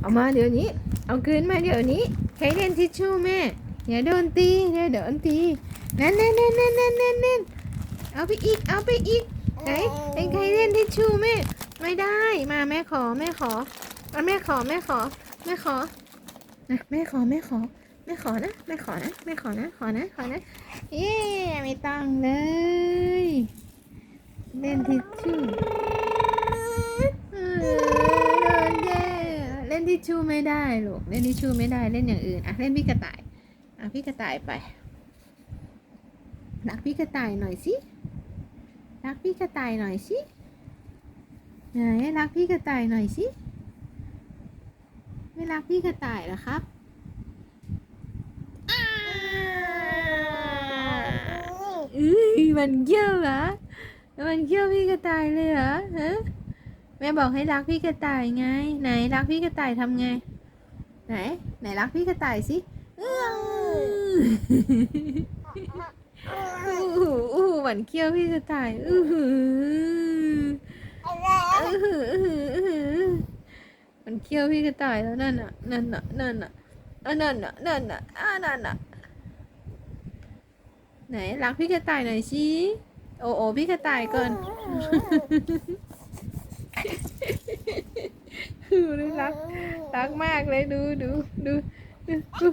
เอามาเดี๋ยวนี้ เอาคืนมาเดี๋ยวนี้ใครเล่นทิชชู่แม่ อย่าโดนตีอย่าโดนตีนั่นนั่นนั่นนั่นนั่นนั่นนั่นเอาไปอีก เอาไปอีก ไหนเป็นใครเล่นทิชชู่แม่ ไม่ได้ มาแม่ขอแม่ขอเอาแม่ขอแม่ขอแม่ขอนะแม่ขอแม่ขอแม่ขอนะแม่ขอนะแม่ขอนะขอนะขอนะเย้ไม่ต้องเลย เล่นทิชชู่เออโดนแย่เล่น ทิชชู่ไม่ได้ลูกเล่นทิชชู่ไม่ได้เล่นอย่างอื่นอะเล่นพี่กระต่ายอะพี่กระต่ายไปรักพี่กระต่ายหน่อยสิรักพี่กระต่ายหน่อยสิไหนรักพี่กระต่ายหน่อยสิไม่รักพี่กระต่ายเหรอครับอ้าวอื้อมันเยี่ยวเหรอมันเขี้ยวพี่กระต่ายเลยเหรอฮะ แม่บอกให้รักพี่กระต่ายไง ไหนรักพี่กระต่ายทำไง ไหน ไหนรักพี่กระต่ายสิอื้ออู้หูอู้หูหวานเขี้ยวพี่กระต่ายอื้อหืออื้อหืออื้อหืออื้อหือหมันเขี้ยวพี่กระต่ายแล้วนั่นน่ะนั่นน่ะนั่นน่ะอะนั่นน่ะนั่นน่ะอะนั่นน่ะไหนรักพี่กระต่ายหน่อยสิโอ้โอ้พี่กระต่ายก่อน ดูเลยรักรักมากเลยดูดูดูดู